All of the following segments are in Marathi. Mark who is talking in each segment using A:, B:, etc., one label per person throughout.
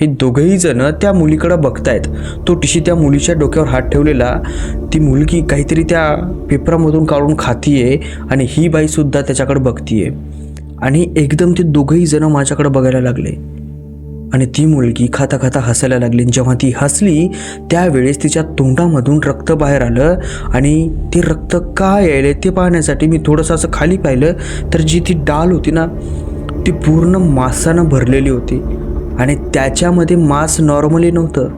A: हे दोघंही जण त्या मुलीकडे बघतायत. तो टिशी त्या मुलीच्या डोक्यावर हात ठेवलेला ती मुलगी काहीतरी त्या पेपरामधून काढून खातीये आणि ही बाईसुद्धा त्याच्याकडे बघतीये. आणि एकदम ते दोघंही जण माझ्याकडे बघायला लागले. आणि ती मुलगी खाता खाता हसायला लागली. जेव्हा ती हसली त्यावेळेस तिच्या तोंडामधून रक्त बाहेर आलं आणि ते रक्त का यायले ते पाहण्यासाठी मी थोडंसं असं खाली पाहिलं तर जी ती डाल होती ना ती पूर्ण मांसानं भरलेली होती. आणि त्याच्यामध्ये मांस नॉर्मली नव्हतं.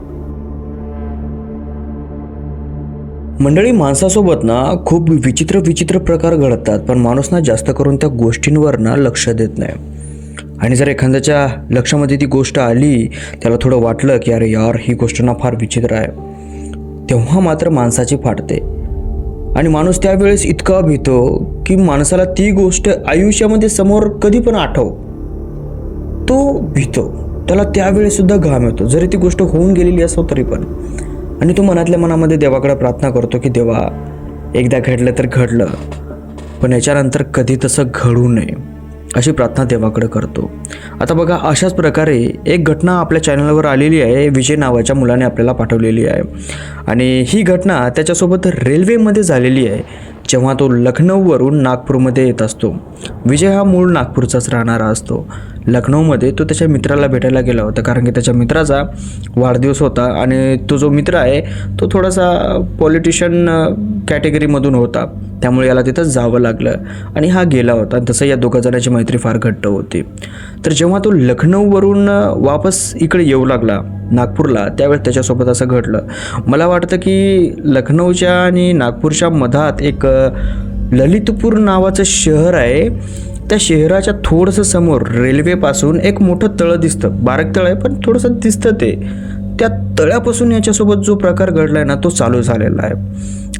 A: मंडळी माणसासोबत ना खूप विचित्र विचित्र प्रकार घडतात पण माणूस ना जास्त करून त्या गोष्टींवर ना लक्ष देत नाही. आणि जर एखाद्याच्या लक्षामध्ये ती गोष्ट आली त्याला थोडं वाटलं की अरे यार ही गोष्ट ना फार विचित्र आहे. तेव्हा मात्र माणसाची फाटते आणि माणूस त्यावेळेस इतका भीतो की माणसाला ती गोष्ट आयुष्यामध्ये समोर कधी पण आठव. तो भीतो. त्याला त्यावेळीसुद्धा घाम येतो. जरी ती गोष्ट होऊन गेलेली असो तरी पण. आणि तो मनातल्या मनामध्ये देवाकडे प्रार्थना करतो की देवा एकदा घडलं तर घडलं पण याच्यानंतर कधी तसं घडू नये. अशी प्रार्थना देवाकडे करतो. आता बघा अशाच प्रकारे एक घटना आपल्या चॅनलवर आलेली आहे. विजय नावाच्या मुलाने आपल्याला पाठवलेली आहे. आणि ही घटना त्याच्यासोबत रेल्वेमध्ये झालेली आहे जेव्हा तो लखनौवरून नागपूरमध्ये येत असतो. विजय हा मूळ नागपूरचाच राहणारा असतो. लखनौमध्ये तो त्याच्या मित्राला भेटायला गेला होता कारण की त्याच्या मित्राचा वाढदिवस होता आणि तो जो मित्र आहे तो थोडासा पॉलिटिशियन कॅटेगरीमधून होता. त्यामुळे याला तिथं जावं लागलं आणि हा गेला होता. तसं या दोघा जणांची मैत्री फार घट्ट होती. तर जेव्हा तो लखनौवरून वापस इकडे येऊ लागला नागपूरला त्यावेळेस त्याच्यासोबत असं घडलं. मला वाटतं की लखनौच्या आणि नागपूरच्या मधात एक ललितपूर नावाचं शहर आहे. त्या शहराच्या थोडंसं समोर रेल्वेपासून एक मोठं तळं दिसतं. बारक तळ आहे पण थोडंसं दिसतं ते. त्या तळ्यापासून याच्यासोबत जो प्रकार घडला आहे ना तो चालू झालेला आहे.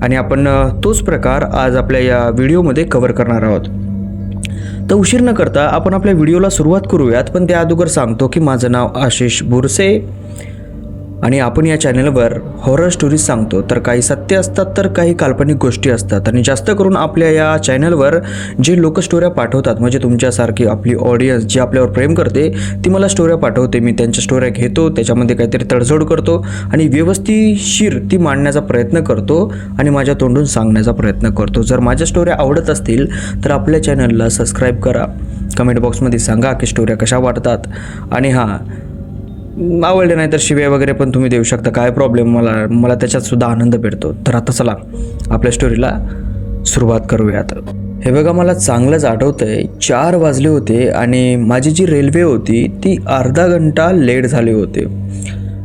A: आणि आपण तोच प्रकार आज आपल्या या व्हिडिओमध्ये कव्हर करणार आहोत. तर उशीर न करता आपण आपल्या व्हिडिओला सुरुवात करूयात पण त्या अगोदर सांगतो की माझं नाव आशिष बोरसे. आणि आपण या चॅनलवर हॉरर स्टोरीज सांगतो तर काही सत्य असतात तर काही काल्पनिक गोष्टी असतात. आणि जास्त करून आपल्या या चॅनलवर जे लोक स्टोऱ्या पाठवतात म्हणजे तुमच्यासारखी आपली ऑडियन्स जी आपल्यावर प्रेम करते ती मला स्टोऱ्या पाठवते. मी त्यांच्या स्टोऱ्या घेतो त्याच्यामध्ये काहीतरी तडजोड करतो आणि व्यवस्थितशीर ती मांडण्याचा प्रयत्न करतो आणि माझ्या तोंडून सांगण्याचा प्रयत्न करतो. जर माझ्या स्टोऱ्या आवडत असतील तर आपल्या चॅनलला सबस्क्राईब करा. कमेंट बॉक्समध्ये सांगा की स्टोऱ्या कशा वाटतात. आणि हां आवडले नाही तर शिव्या वगैरे पण तुम्ही देऊ शकता. काय प्रॉब्लेम मला मला त्याच्यात सुद्धा आनंद भेटतो. तर आता चला आपल्या स्टोरीला सुरुवात करूयात. हे बघा मला चांगलंच आठवतं आहे चार वाजले होते आणि माझी जी रेल्वे होती ती अर्धा घंटा लेट झाली होते.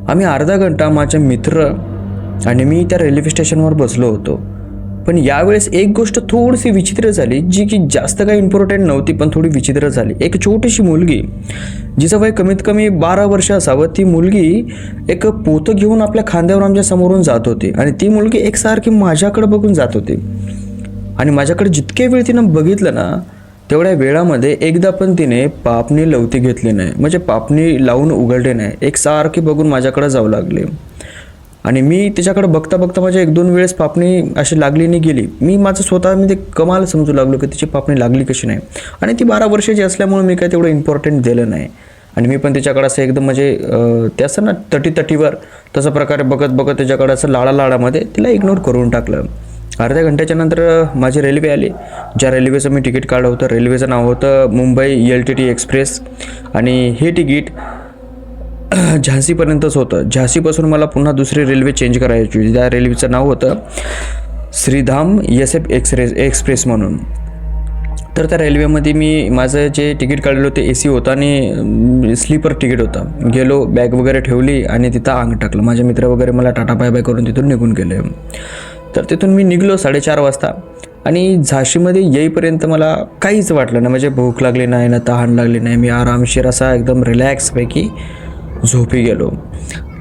A: आम्ही अर्धा घंटा माझे मित्र आणि मी त्या रेल्वे स्टेशनवर बसलो होतो. पण यावेळेस एक गोष्ट थोडीशी विचित्र झाली जी की जास्त काही इम्पॉर्टंट नव्हती पण थोडी विचित्र झाली. एक छोटीशी मुलगी जिचं वय कमीत कमी बारा वर्ष असावं ती मुलगी एक पोतं घेऊन आपल्या खांद्यावर आमच्या समोरून जात होती. आणि ती मुलगी एकसारखी माझ्याकडे बघून जात होती. आणि माझ्याकडे जितके वेळ तिनं बघितलं ना तेवढ्या वेळामध्ये एकदा पण तिने पापणी लवती घेतली नाही. म्हणजे पापणी लावून उघडले नाही. एकसारखी बघून माझ्याकडे जाऊ लागले. आणि मी त्याच्याकडे बघता बघता माझ्या एक दोन वेळेस पापणी अशी लागली नाही गेली. मी माझं स्वतः मी ते कमाल समजू लागलो की तिची पापणी लागली कशी नाही. आणि ती बारा वर्षाची असल्यामुळे मी काय तेवढं इम्पॉर्टंट दिलं नाही. आणि मी पण त्याच्याकडे असं एकदम म्हणजे ते असं ना तटी तटीवर तसं प्रकारे बघत बघत त्याच्याकडे असं लाडा लाडामध्ये तिला इग्नोर करून टाकलं. अर्ध्या घंट्याच्या नंतर माझी रेल्वे आली. ज्या रेल्वेचं मी तिकीट काढलं होतं रेल्वेचं नाव होतं Mumbai L T T express आणि हे तिकीट झांसीपर्यंतच होतं. झांसीपासून मला पुन्हा दुसरी रेल्वे चेंज करायची होती. त्या रेल्वेचं नाव होतं Shridham S F express express म्हणून. तर त्या रेल्वेमध्ये मी माझं जे तिकीट काढलेलं होतं ए सी होतं आणि स्लीपर तिकीट होतं. गेलो बॅग वगैरे ठेवली आणि तिथं अंग टाकलं. माझे मित्र वगैरे मला टाटा बाय बाय करून तिथून निघून गेले. तर तिथून मी निघलो साडेचार वाजता आणि झाशीमध्ये येईपर्यंत मला काहीच वाटलं नाही. म्हणजे भूक लागली नाही ना तहान लागली नाही. मी आरामशीर असा एकदम रिलॅक्सपैकी झोपी गेलो.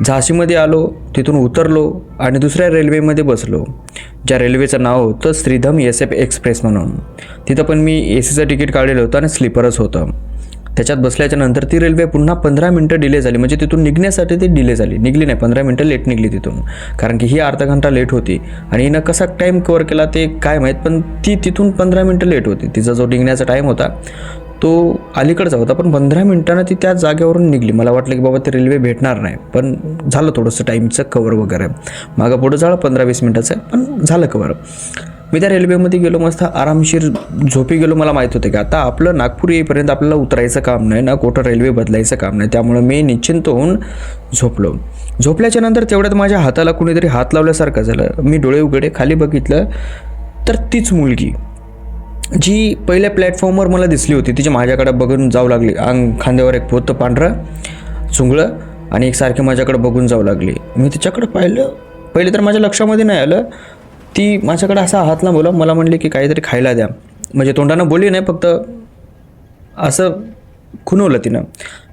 A: झाशीमध्ये आलो तिथून उतरलो आणि दुसऱ्या रेल्वेमध्ये बसलो. ज्या रेल्वेचं नाव होतं श्रीधम एस एफ एक्सप्रेस म्हणून. तिथं पण मी ए सीचं तिकीट काढलेलं होतं आणि स्लीपरच होतं. त्याच्यात बसल्याच्या नंतर ती रेल्वे पुन्हा पंधरा मिनटं डिले झाली. म्हणजे तिथून निघण्यासाठी ती डिले झाली. निघली नाही. पंधरा मिनटं लेट निघली तिथून. कारण की ही अर्धा घंटा लेट होती. आणि हिनं कसा टाईम कवर केला ते काय माहीत पण ती तिथून पंधरा मिनटं लेट होती. तिचा जो निघण्याचा टाईम होता तो अलीकडचा होता पण पंधरा मिनिटांना ती त्या जागेवरून निघली. मला वाटलं की बाबा ते रेल्वे भेटणार नाही. पण झालं थोडंसं टाईमचं कवर वगैरे. मागं पुढं झालं पंधरा वीस मिनिटाचं पण झालं कवर मी त्या रेल्वेमध्ये गेलो मस्त आरामशीर झोपी गेलो मला माहीत होतं की आता आपलं नागपूर येईपर्यंत आपल्याला उतरायचं काम नाही ना कुठं रेल्वे बदलायचं काम नाही. त्यामुळं मी निश्चिंत होऊन झोपलो. झोपल्याच्या नंतर तेवढ्यात माझ्या हाताला कुणीतरी हात लावल्यासारखं झालं. मी डोळे उघडे खाली बघितलं तर तीच मुलगी. जी पहिल्या प्लॅटफॉर्मवर मला दिसली होती तिची माझ्याकडे बघून जाऊ लागली. अंग खांद्यावर एक पोतं पांढरं चुंगळं आणि एक सारखी माझ्याकडे बघून जाऊ लागली. मी तिच्याकडे पाहिलं पहिले तर माझ्या लक्षामध्ये नाही आलं. ती माझ्याकडे असा हात ना बोला मला म्हणली की काहीतरी खायला द्या. म्हणजे तोंडानं बोलली नाही फक्त असं खुनवलं तिनं.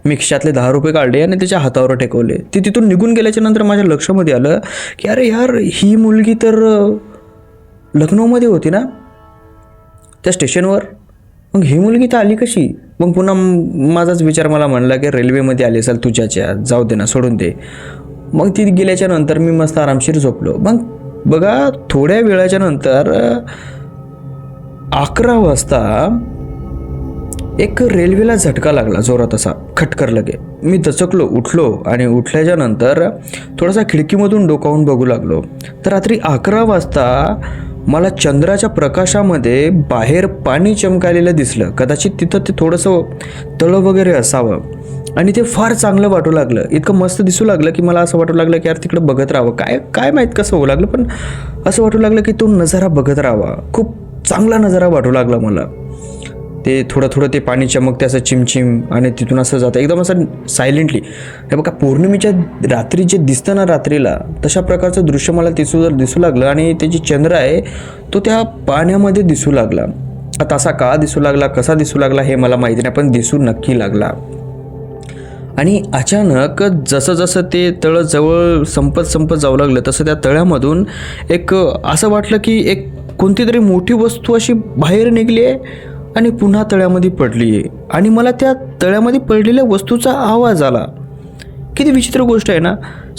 A: मी खिशातले दहा रुपये काढले आणि तिच्या हातावर टेकवले. ती तिथून निघून गेल्याच्यानंतर माझ्या लक्षामध्ये आलं की अरे यार ही मुलगी तर लखनौमध्ये होती ना? त्या स्टेशनवर? मग ही मुलगी तर आली कशी? मग पुन्हा माझाच विचार मला म्हणला की रेल्वेमध्ये आली असाल तुझ्याच्या जाऊ दे ना सोडून दे. मग ती गेल्याच्यानंतर मी मस्त आरामशीर झोपलो. मग बघा थोड्या वेळाच्या नंतर अकरा वाजता एक रेल्वेला झटका लागला जोरात असा खटकर लगे. मी दचकलो उठलो आणि उठल्याच्या नंतर थोडासा खिडकीमधून डोकावून बघू लागलो. तर रात्री अकरा वाजता मला चंद्राच्या प्रकाशामध्ये बाहेर पाणी चमकायलेलं दिसलं. कदाचित तिथं ते थोडंसं तळं वगैरे असावं. आणि ते फार चांगलं वाटू लागलं. इतकं मस्त दिसू लागलं की मला असं वाटू लागलं की यार तिकडं बघत राहावं. काय काय माहीत कसं होऊ लागलं पण असं वाटू लागलं की तो नजारा बघत राहावा. खूप चांगला नजारा वाटू लागला मला. ते थोडं थोडं ते पाणी चमकते असं चिमचिम आणि तिथून असं जातं. एकदम असं सायलेंटली हे बघा पौर्णिमेच्या रात्री जे दिसतं ना रात्रीला तशा प्रकारचं दृश्य मला दिसू दिसू लागलं आणि ते जे चंद्र आहे तो त्या पाण्यामध्ये दिसू लागला. आता असा का दिसू लागला कसा दिसू लागला हे मला माहिती नाही पण दिसू नक्की लागला. आणि अचानक जसं जसं ते तळं जवळ संपत संपत जाऊ लागलं तसं त्या तळ्यामधून एक असं वाटलं की एक कोणती तरी मोठी वस्तू अशी बाहेर निघली आहे. आणि पुन्हा तळ्यामध्ये पडली. आहे आणि मला त्या तळ्यामध्ये पडलेल्या वस्तूचा आवाज आला. किती विचित्र गोष्ट आहे ना?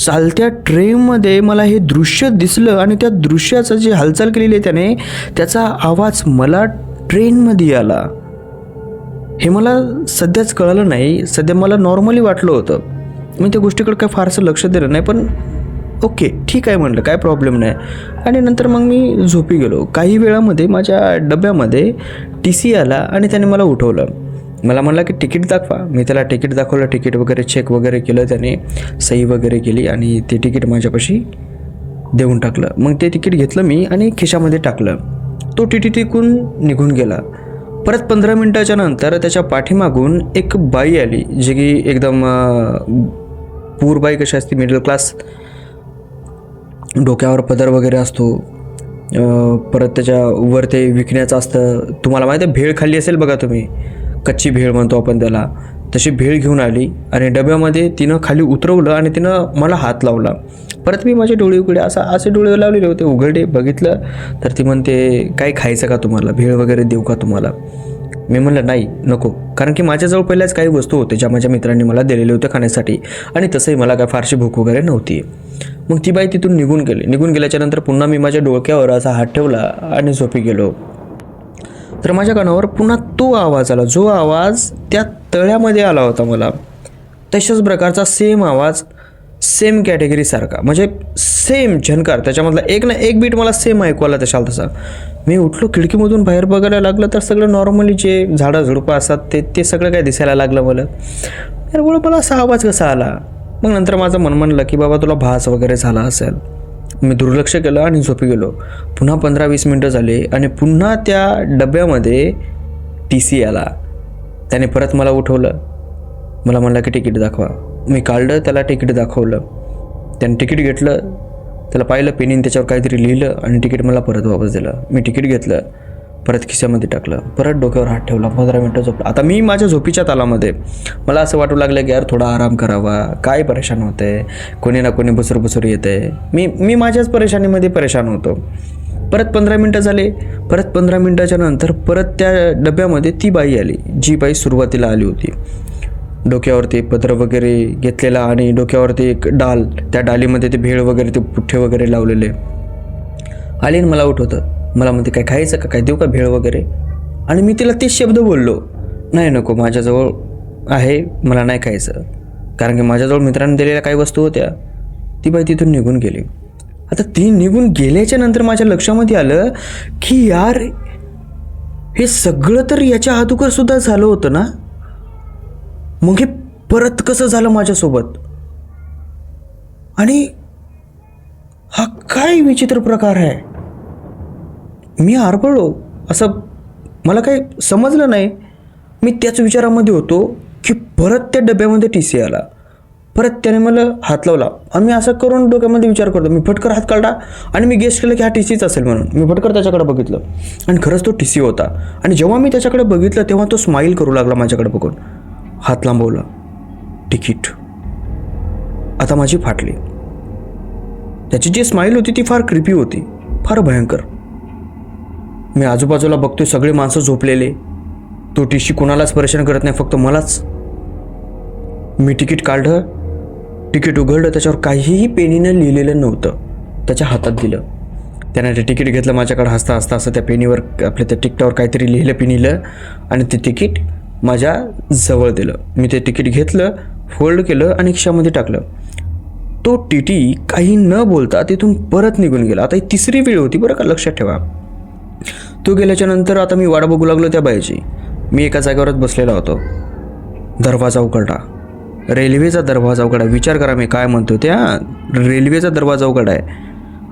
A: चालत्या ट्रेनमध्ये मला हे दृश्य दिसलं आणि त्या दृश्याचं जे हालचाल केलेली आहे त्याने त्याचा आवाज मला ट्रेनमध्ये आला. हे मला सध्याच कळलं नाही. सध्या मला नॉर्मली वाटलं होतं. मी त्या गोष्टीकडे काय फारसं लक्ष दिलं नाही पण ओके ठीक आहे म्हटलं काय प्रॉब्लेम नाही. आणि नंतर मग मी झोपी गेलो. काही वेळामध्ये माझ्या डब्यामध्ये टी सी आला आणि त्याने मला उठवलं. मला म्हणला की तिकीट दाखवा. मी त्याला तिकीट दाखवलं तिकीट वगैरे चेक वगैरे केलं त्याने सही वगैरे केली आणि ते तिकीट माझ्यापाशी देऊन टाकलं. मग ते तिकीट घेतलं मी आणि खिशामध्ये टाकलं. तो टी टी टिकून निघून गेला. परत पंधरा मिनटाच्या नंतर त्याच्या पाठीमागून एक बाई आली जी की एकदम पूर बाई कशी असते मिडल क्लास डोक्यावर पदर वगैरे असतो परत त्याच्या वर ते विकण्याचं असतं. तुम्हाला माहिती आहे भेळ खाल्ली असेल बघा तुम्ही. कच्ची भेळ म्हणतो आपण त्याला. तशी भेळ घेऊन आली आणि डब्यामध्ये तिनं खाली उतरवलं आणि तिनं मला हात लावला. परत मी माझे डोळे उघडे असा असे डोळे लावलेले होते उघडे बघितलं. तर ती म्हणते काय खायचं का तुम्हाला? भेळ वगैरे देऊ का तुम्हाला? मी म्हणलं नाही नको. कारण की माझ्याजवळ पहिल्याच काही वस्तू होते ज्या माझ्या मित्रांनी मला दिलेले होते खाण्यासाठी आणि तसंही मला काय फारशी भूक वगैरे नव्हती. मग ती बाई तिथून निघून गेली. निघून गेल्याच्यानंतर पुन्हा मी माझ्या डोक्यावर असा हात ठेवला आणि झोपी गेलो. तर माझ्या कानावर पुन्हा तो आवाज आला. जो आवाज त्या तळ्यामध्ये आला होता मला. तशाच प्रकारचा सेम आवाज सेम कॅटेगरीसारखा म्हणजे सेम झनकार. त्याच्यामधला एक ना एक बीट मला सेम ऐकू आला तशाल तसा मी उठलो खिडकीमधून बाहेर बघायला लागलं तर सगळं नॉर्मली जे झाडं झुडपं असतात ते ते सगळं काय दिसायला लागलं मला. अरे मला असा आवाज कसा आला? मग नंतर माझं मन म्हणलं की बाबा तुला भास वगैरे झाला असेल. मी दुर्लक्ष केलं आणि झोपी गेलो. पुन्हा पंधरा वीस मिनटं झाले आणि पुन्हा त्या डब्यामध्ये टी सी आला. त्याने परत मला उठवलं. मला म्हणलं की तिकीट दाखवा. मी काढलं त्याला तिकीट दाखवलं. त्याने तिकीट घेतलं त्याला पाहिलं पेनीने त्याच्यावर काहीतरी लिहिलं आणि तिकीट मला परत वापस दिलं. मी तिकीट घेतलं परत खिशामध्ये टाकलं परत डोक्यावर हात ठेवला पंधरा मिनटं झोपलं. आता मी माझ्या झोपीच्या तालामध्ये मला असं वाटू लागलं की यार थोडा आराम करावा काय परेशान होते कोणी ना कोणी बुसर बुसर येते. मी मी माझ्याच परेशानीमध्ये परेशान होतो. परत पंधरा मिनटं झाले परत पंधरा मिनटाच्या नंतर परत त्या डब्यामध्ये ती बाई आली जी बाई सुरुवातीला आली होती. डोक्यावरती पत्र वगैरे घेतलेला आणि डोक्यावरती एक डाल त्या डालीमध्ये ते भेळ वगैरे ते पुठ्ठे वगैरे लावलेले. आलीन आणि मला उठवतं. मला म्हणते काय खायचं का? काय देऊ का भेळ वगैरे? आणि मी तिला तेच शब्द बोललो. नाही नको माझ्याजवळ आहे मला नाही खायचं. कारण की माझ्याजवळ मित्रांनी दिलेल्या काही वस्तू होत्या. ती बाई तिथून निघून गेली. आता ती निघून गेल्याच्यानंतर माझ्या लक्षामध्ये आलं की यार हे सगळं तर याच्या अगोदर सुद्धा झालं होतं ना? मग हे परत कसं झालं माझ्यासोबत? आणि हा काय विचित्र प्रकार आहे? मी आरपळलो असं मला काही समजलं नाही. मी त्याच विचारामध्ये होतो की परत त्या डब्यामध्ये टी सी आला. परत त्याने मला हात लावला. आणि मी असं करून डोक्यामध्ये विचार करतो. मी फटकर हात काढला आणि मी गेस केलं की हा टी सीच असेल म्हणून. मी फटकर त्याच्याकडे बघितलं. आणि खरंच तो टी सी होता. आणि जेव्हा मी त्याच्याकडे बघितलं तेव्हा तो स्माईल करू लागला माझ्याकडे बघून. हात लांबवला. तिकीट. आता माझी फाटली. त्याची जी स्माईल होती ती फार क्रिपी होती. फार भयंकर. मी आजूबाजूला बघतोय सगळे माणसं झोपलेले. तो टीशी कोणालाच परेशान करत नाही फक्त मलाच. मी तिकीट काढलं. तिकीट उघडलं त्याच्यावर काहीही पेनीनं लिहिलेलं नव्हतं. त्याच्या हातात दिलं. त्याने ते तिकीट घेतलं माझ्याकडे हसता हसता असं त्या पेनीवर आपल्या त्या तिकटावर काहीतरी लिहिलं पिनिलं. आणि ते तिकीट माझ्या जवळ दिलं. मी ते तिकीट घेतलं फोल्ड केलं आणि रिक्षामध्ये टाकलं. तो टी टी काही न बोलता तिथून परत निघून गेला. आता ही तिसरी वेळ होती बरं का लक्षात ठेवा. तो गेल्याच्यानंतर आता मी वाट बघू लागलो त्या बाईची. मी एका जागेवरच बसलेला होतो. दरवाजा उघडला रेल्वेचा दरवाजा उघडा. विचार करा मी काय म्हणतो त्या. रेल्वेचा दरवाजा उघडा आहे.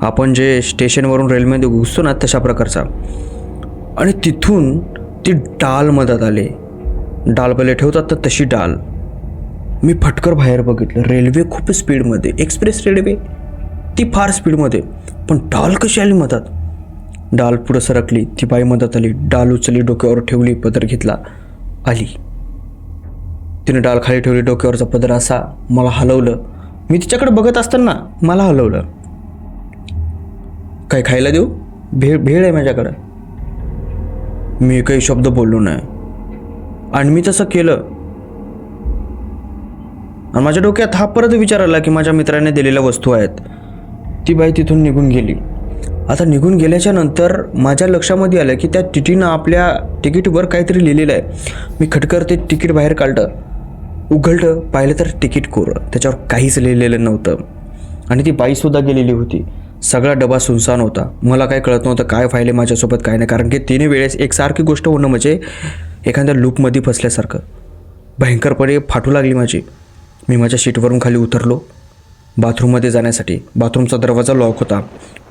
A: आपण जे स्टेशनवरून रेल्वेमध्ये घुसतो ना तशा प्रकारचा. आणि तिथून ती डाल मदत आले. डाल पहिले ठेवतात तर तशी डाल. मी फटकर बाहेर बघितलं. रेल्वे खूप स्पीडमध्ये एक्सप्रेस रेल्वे ती फार स्पीडमध्ये. पण डाल कशी आली मधात? डाल पुढं सरकली. ती बाई मदत आली. डाल उचलली डोक्यावर ठेवली पदर घेतला. आली. तिने डाल खाली ठेवली डोक्यावरचा पदर असा. मला हलवलं. मी तिच्याकडे बघत असताना मला हलवलं. काय खायला देऊ? भेळ भेळ आहे माझ्याकडं. मी काही शब्द बोललो नाही. आणि मी तसं केलं. आणि माझ्या डोक्यात हा परत विचार आला की माझ्या मित्राने दिलेल्या वस्तू आहेत. ती बाई तिथून निघून गेली. आता निघून गेल्याच्यानंतर माझ्या लक्षामध्ये आलं की त्या टिटीनं आपल्या तिकीटवर काहीतरी लिहिलेलं आहे. मी खटकर ते तिकीट बाहेर काढलं. उघडलं पाहिलं तर तिकीट कोरं. त्याच्यावर काहीच लिहिलेलं नव्हतं. आणि ती बाईसुद्धा गेलेली होती. सगळा डबा सुनसान होता. मला काय कळत नव्हतं काय फायले माझ्यासोबत काय नाही. कारण की तिने वेळेस एकसारखी गोष्ट होणं म्हणजे एखाद्या लूपमध्ये फसल्यासारखं. भयंकरपणे फाटू लागली माझी. मी माझ्या शीटवरून खाली उतरलो. बाथरूममध्ये जाण्यासाठी. बाथरूमचा दरवाजा लॉक होता.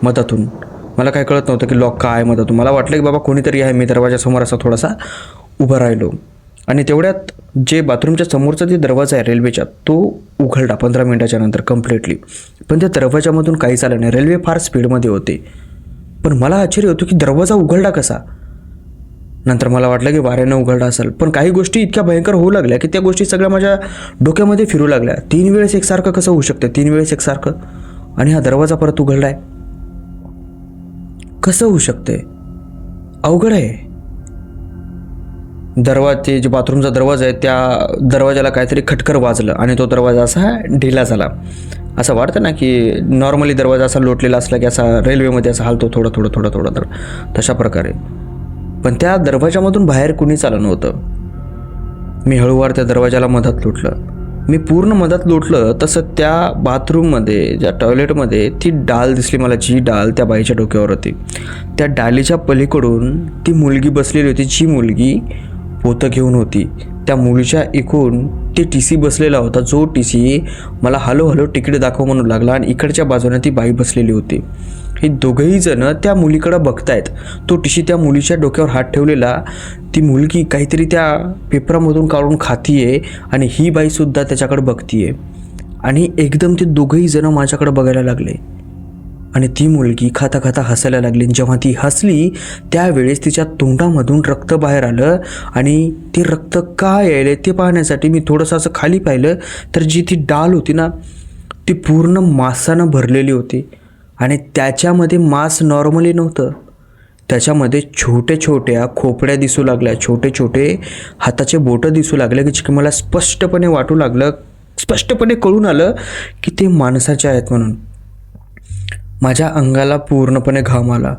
A: मधातून. मला काय कळत नव्हतं की लॉक काय आहे मधातून. मला वाटलं की बाबा कोणीतरी आहे. मी दरवाजासमोर असा थोडासा उभा राहिलो. आणि तेवढ्यात जे बाथरूमच्या समोरचा जे दरवाजा आहे रेल्वेचा तो उघडला पंधरा मिनिटाच्या नंतर कम्प्लिटली पण त्या दरवाजामधून काहीच आलं नाही. रेल्वे फार स्पीडमध्ये होते. पण मला आश्चर्य होतं की दरवाजा उघडला कसा? नंतर मला वाटलं की वाऱ्यानं उघडला असेल. पण काही गोष्टी इतक्या भयंकर होऊ लागल्या की त्या गोष्टी सगळ्या माझ्या डोक्यामध्ये फिरू लागल्या. तीन वेळेस एकसारखं कसं होऊ शकतं? तीन वेळेस एकसारखं? आणि हा दरवाजा परत उघडला आहे कसं होऊ शकते अवघड आहे. दरवाजे जे बाथरूमचा दरवाजा आहे त्या दरवाजाला काहीतरी खटकर वाजलं आणि तो दरवाजा असा ढिला झाला. असं वाटतं ना की नॉर्मली दरवाजा असा लोटलेला असला की असा रेल्वेमध्ये असा हालतो थोडं थोडं थोडं थोडं तर तशा प्रकारे. पण त्या दरवाजामधून बाहेर कुणीच आलं नव्हतं. मी हळूवार त्या दरवाजाला मधात लोटलं. मी पूर्ण मधात लोटलं तसं त्या बाथरूममध्ये ज्या टॉयलेटमध्ये ती डाल दिसली मला जी डाल त्या बाईच्या डोक्यावर होती. त्या डालीच्या पलीकडून ती मुलगी बसलेली होती जी मुलगी पोतं घेऊन होती. त्या मुलीच्या एकूण ते टी सी बसलेला होता. जो टी सी मला हलो हलो तिकीट दाखव म्हणू लागला आणि इकडच्या बाजूने ती बाई बसलेली होती. हे दोघंही जण त्या मुलीकडं बघतायत. तो टीशी त्या मुलीच्या डोक्यावर हात ठेवलेला. ती मुलगी काहीतरी त्या पेपरामधून काढून खातीये आणि ही बाईसुद्धा त्याच्याकडे बघतीये. आणि एकदम ते दोघंही जण माझ्याकडे बघायला लागले. आणि ती मुलगी खाता खाता हसायला लागली. जेव्हा ती हसली त्यावेळेस तिच्या तोंडामधून रक्त बाहेर आलं आणि ते रक्त काय यायले ते पाहण्यासाठी मी थोडंसं असं खाली पाहिलं तर जी ती डाल होती ना ती पूर्ण मांसानं भरलेली होती. आणि त्याच्यामध्ये मांस नॉर्मली नव्हतं. त्याच्यामध्ये छोट्या छोट्या खोपड्या दिसू लागल्या छोटे छोटे हाताचे बोटं दिसू लागले की मला स्पष्टपणे वाटू लागलं स्पष्टपणे कळून आलं की ते माणसाचे आहेत म्हणून. माझ्या अंगाला पूर्णपणे घाम आला.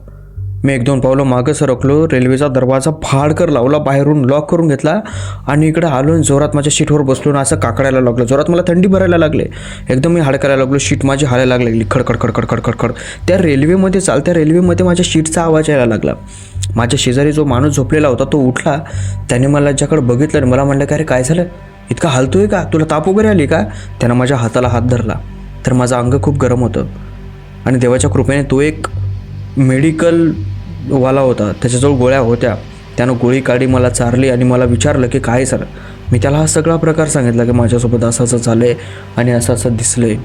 A: मी एक दोन पावलं मागं सरकलो रेल्वेचा दरवाजा फाडकर लावला बाहेरून लॉक करून घेतला आणि इकडे आलो आणि जोरात माझ्या शीटवर बसलो आणि असं काकडायला लागलो. जोरात मला थंडी भरायला लागले. एकदम मी हाडकायला लागलो शीट माझी हालायला लागली खडखड खडखड खडखड खड त्या रेल्वेमध्ये चालत्या रेल्वेमध्ये माझ्या शीटचा आवाज यायला लागला. माझ्या शेजारी जो माणूस झोपलेला होता तो उठला. त्याने मला ज्याकडे बघितलं आणि मला म्हणलं का अरे काय झालं? इतका हलतोय का? तुला ताप वगैरे आली का? त्यानं माझ्या हाताला हात धरला. तर माझं अंग खूप गरम होतं. आणि देवाच्या कृपेने तो एक मेडिकलवाला होता. त्याच्याजवळ गोळ्या होत्या. त्यानं गोळी काढी मला चारली आणि मला विचारलं की काय सर? मी त्याला हा सगळा प्रकार सांगितला की माझ्यासोबत असं असं झालं आहे आणि असं असं दिसलं आहे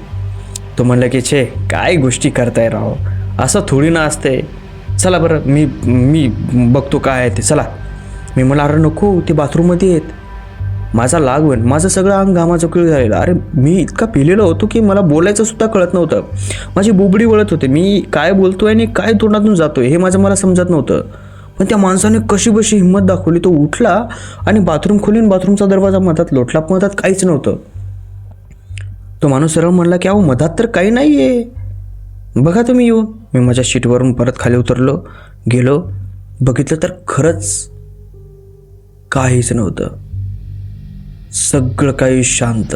A: तो म्हणलं की छे काय गोष्टी करताय राव? असं थोडी ना असते चला बरं मी मी बघतो काय आहे ते. चला. मी मला अरे नको ते बाथरूममध्ये आहेत. माझा लागवण माझं सगळं अंग घामाचं कळ झालेलं. अरे मी इतका पिलेलो होतो की मला बोलायचं सुद्धा कळत नव्हतं. माझी बुबडी वळत होते. मी काय बोलतोय आणि काय तोंडातून जातोय हे माझं मला समजत नव्हतं. पण त्या माणसाने कशी बशी हिंमत दाखवली? तो उठला आणि बाथरूम खोलीन बाथरूमचा दरवाजा मधात लोटला मधात काहीच नव्हतं. तो माणूस सरळ म्हणला की अहो मधात तर काही नाही आहे बघा तुम्ही येऊन. मी माझ्या शीटवरून परत खाली उतरलो गेलो. बघितलं तर खरंच काहीच नव्हतं. सगळं काही शांत.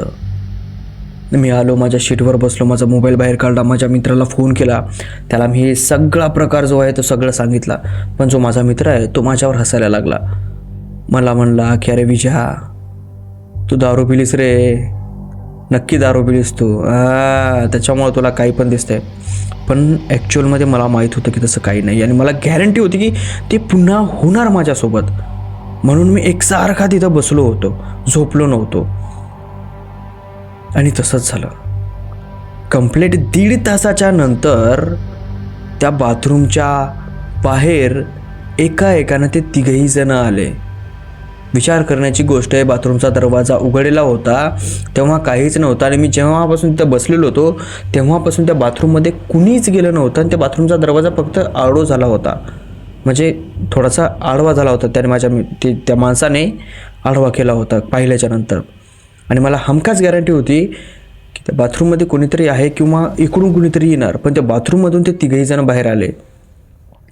A: मी आलो माझ्या शीटवर बसलो माझा मोबाईल बाहेर काढला माझ्या मित्राला फोन केला. त्याला मी हे सगळा प्रकार जो आहे तो सगळं सांगितला. पण जो माझा मित्र आहे तो माझ्यावर हसायला लागला. मला म्हणला की अरे विजया तू दारू पिलीस रे. नक्की दारू पिलीस तू. त्याच्यामुळं तुला काही पण दिसतंय. पण ॲक्च्युअलमध्ये मला माहीत होतं की तसं काही नाही. आणि मला गॅरंटी होती की ते पुन्हा होणार माझ्यासोबत. म्हणून मी एकसारखा तिथं बसलो होतो झोपलो नव्हतो. आणि तसंच झालं. कंप्लीट दीड तासाच्या नंतर त्या बाथरूमच्या बाहेर एका एकानं ते तिघही जण आले. विचार करण्याची गोष्ट आहे बाथरूमचा दरवाजा उघडलेला होता तेव्हा काहीच नव्हतं आणि मी जेव्हापासून तिथं बसलेलो होतो तेव्हापासून त्या बाथरूममध्ये कुणीच गेलं नव्हतं आणि त्या बाथरूमचा दरवाजा फक्त आडो झाला होता. म्हणजे थोडासा आडवा झाला होता. त्याने माझ्या ते त्या माणसाने आडवा केला होता पाहिल्याच्या नंतर. आणि मला हमखास गॅरंटी होती की त्या बाथरूममध्ये कोणीतरी आहे किंवा इकडून कुणीतरी येणार. पण त्या बाथरूममधून ते तिघही जण बाहेर आले.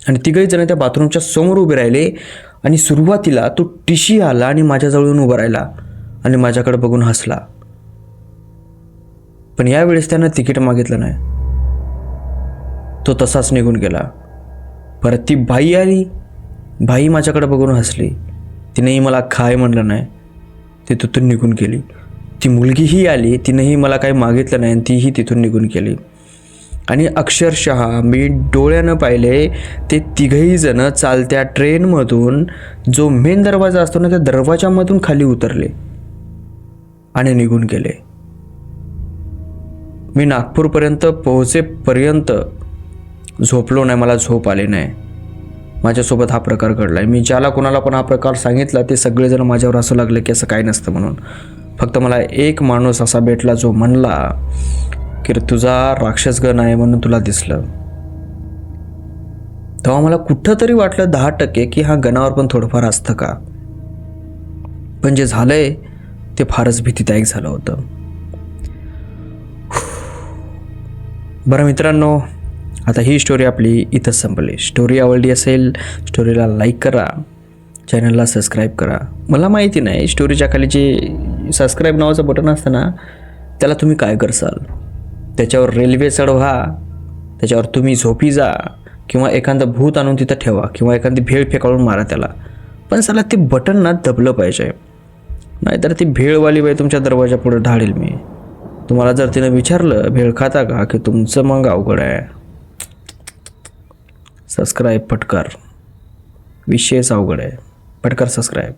A: आणि तिघही जण त्या बाथरूमच्या समोर उभे राहिले आणि सुरुवातीला तो टिशी आला आणि माझ्याजवळून उभा राहिला आणि माझ्याकडे बघून हसला. पण यावेळेस त्यानं तिकीट मागितलं नाही. तो तसाच निघून गेला. परत ती बाई आली. बाई माझ्याकडे बघून हसली. तिनेही मला खाय म्हणलं नाही. ती तिथून निघून गेली. ती मुलगीही आली. तिनेही मला काही मागितलं नाही आणि तीही तिथून निघून गेली. आणि अक्षरशः मी डोळ्यानं पाहिले ते तिघही जण चालत्या ट्रेनमधून जो मेन दरवाजा असतो ना त्या दरवाजामधून खाली उतरले आणि निघून गेले. मी नागपूरपर्यंत पोहोचेपर्यंत झोपलो नाही मला झोप आली नाही. माझ्यासोबत हा प्रकार घडला आहे मी ज्याला कोणाला पण हा प्रकार सांगितला ते सगळेजण माझ्यावर असं लागले की असं काही नसतं म्हणून. फक्त मला एक माणूस असा भेटला जो म्हणला की तुझा राक्षसगण आहे म्हणून तुला दिसलं. तेव्हा मला कुठं तरी वाटलं दहा टक्के की हा गणावर पण थोडंफार असतं का? पण जे झालंय ते फारच भीतीदायक झालं होतं. बरं मित्रांनो आता ही स्टोरी आपली इथंच संपली. स्टोरी आवडली असेल स्टोरीला लाईक करा चॅनलला सबस्क्राईब करा. मला माहिती नाही स्टोरीच्या खाली जे सबस्क्राईब नावाचं बटन असतं ना त्याला तुम्ही काय करसाल? त्याच्यावर रेल्वे चढवा त्याच्यावर तुम्ही झोपी जा किंवा एखादं भूत आणून तिथं ठेवा किंवा एखादी भेळ फेकाळून मारा त्याला. पण चला ते बटन ना दबलं पाहिजे. नाहीतर ती भेळवाली बाई तुमच्या दरवाजापुढे ढाळेल मी. तुम्हाला जर तिनं विचारलं भेळ खाता का? की तुमचं मग अवघड आहे. सबस्क्राईब फटकार विशेष अवघड आहे. पटकर सबस्क्राईब